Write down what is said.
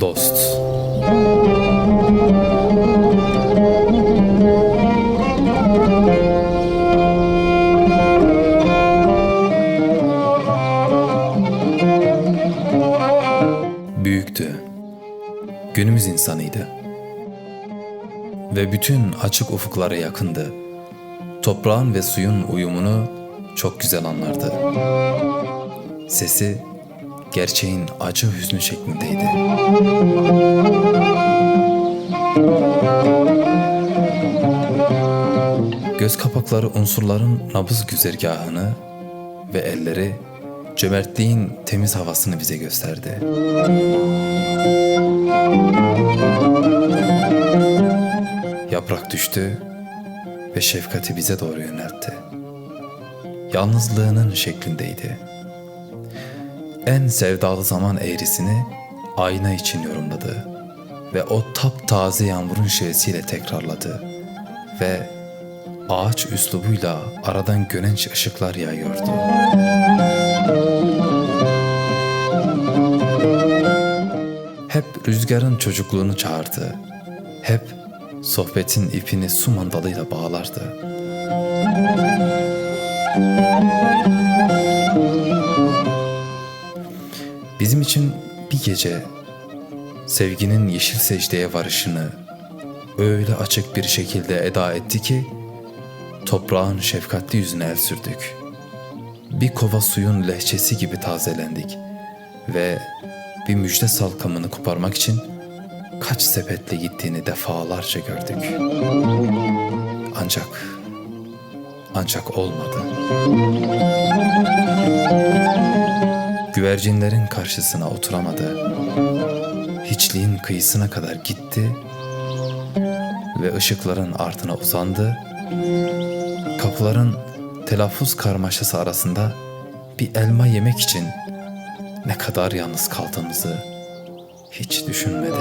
Dost Büyüktü. Günümüz insanıydı. Ve bütün açık ufuklara yakındı. Toprağın ve suyun uyumunu çok güzel anlardı. Sesi gerçeğin acı hüznü şeklindeydi. Göz kapakları unsurların nabız güzergahını ve elleri cömertliğin temiz havasını bize gösterdi. Yaprak düştü ve şefkati bize doğru yöneltti. Yalnızlığının şeklindeydi. En sevdalı zaman eğrisini ayna için yorumladı ve o taptaze yağmurun şevesiyle tekrarladı ve ağaç üslubuyla aradan gönenç ışıklar yayıyordu. Hep rüzgarın çocukluğunu çağırdı. Hep sohbetin ipini su mandalıyla bağlardı. Bizim için bir gece sevginin yeşil secdeye varışını öyle açık bir şekilde eda etti ki toprağın şefkatli yüzüne el sürdük. Bir kova suyun lehçesi gibi tazelendik ve bir müjde salkamını koparmak için kaç sepetle gittiğini defalarca gördük. Ancak ancak olmadı. Güvercinlerin karşısına oturamadı. Hiçliğin kıyısına kadar gitti ve ışıkların ardına uzandı. Kapıların telaffuz karmaşası arasında bir elma yemek için ne kadar yalnız kaldığımızı hiç düşünmedi.